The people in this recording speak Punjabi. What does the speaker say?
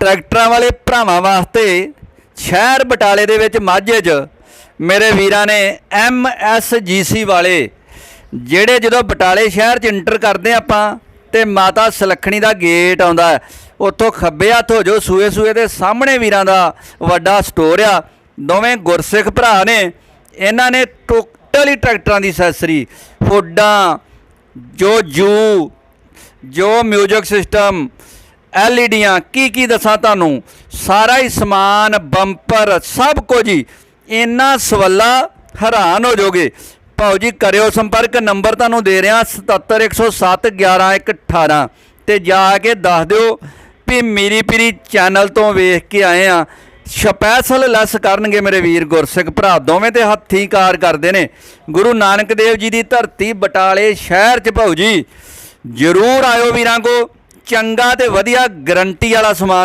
ਟਰੈਕਟਰਾਂ ਵਾਲੇ ਭਰਾਵਾਂ ਵਾਸਤੇ ਸ਼ਹਿਰ ਬਟਾਲੇ ਦੇ ਵਿੱਚ ਮਾਝੇ 'ਚ ਮੇਰੇ ਵੀਰਾਂ ਨੇ ਐਮਐਸਜੀਸੀ ਵਾਲੇ, ਜਿਹੜੇ ਜਦੋਂ ਬਟਾਲੇ ਸ਼ਹਿਰ 'ਚ ਇੰਟਰ ਕਰਦੇ ਹਾਂ ਆਪਾਂ ਤੇ ਮਾਤਾ ਸੁਲੱਖਣੀ ਦਾ ਗੇਟ ਆਉਂਦਾ ਉੱਥੋਂ ਖੱਬੇ ਹੱਥ ਹੋ ਜੋ ਸੂਏ ਸੂਏ ਦੇ ਸਾਹਮਣੇ ਵੀਰਾਂ ਦਾ ਵੱਡਾ ਸਟੋਰ ਆ। ਦੋਵੇਂ ਗੁਰਸਿੱਖ ਭਰਾ ਨੇ, ਇਹਨਾਂ ਨੇ ਟੋਟਲੀ ਟਰੈਕਟਰਾਂ ਦੀ ਅਸੈਸਰੀ, ਫੋਡਾਂ, ਜੋ ਜੂ, ਜੋ ਮਿਊਜ਼ਿਕ ਸਿਸਟਮ ਐਲਈਡੀਆਂ, ਕੀ ਕੀ ਦੱਸਾਂ ਤੁਹਾਨੂੰ? ਸਾਰਾ ਹੀ ਸਮਾਨ, ਬੰਪਰ, ਸਭ ਕੁਝ ਹੀ। ਇੰਨਾ ਸਵੱਲਾ ਹੈਰਾਨ ਹੋ ਜਾਓਗੇ। ਭਾਉ ਜੀ, ਕਰਿਓ ਸੰਪਰਕ, ਨੰਬਰ ਤੁਹਾਨੂੰ ਦੇ ਰਿਹਾ 7710711118 ਤੇ ਜਾ ਕੇ ਦੱਸ ਦਿਓ ਵੀ ਮੀਰੀ ਪੀਰੀ ਚੈਨਲ ਤੋਂ ਵੇਖ ਕੇ ਆਏ ਆ ਸਪੈਸ਼ਲ ਲੈਸ ਕਰਨਗੇ ਮੇਰੇ ਵੀਰ ਗੁਰਸਿੱਖ ਭਰਾ। ਦੋਵੇਂ ਤੇ ਹੱਥੀਂ ਕਾਰ ਕਰਦੇ ਨੇ। ਗੁਰੂ ਨਾਨਕ ਦੇਵ ਜੀ ਦੀ ਧਰਤੀ ਬਟਾਲੇ ਸ਼ਹਿਰ ਚ, ਭਾਉ ਜੀ। ਜਰੂਰ ਆਇਓ ਵੀਰਾਂ ਕੋ। ਚੰਗਾ ਤੇ ਵਧੀਆ ਗਰੰਟੀ ਵਾਲਾ ਸਮਾਨ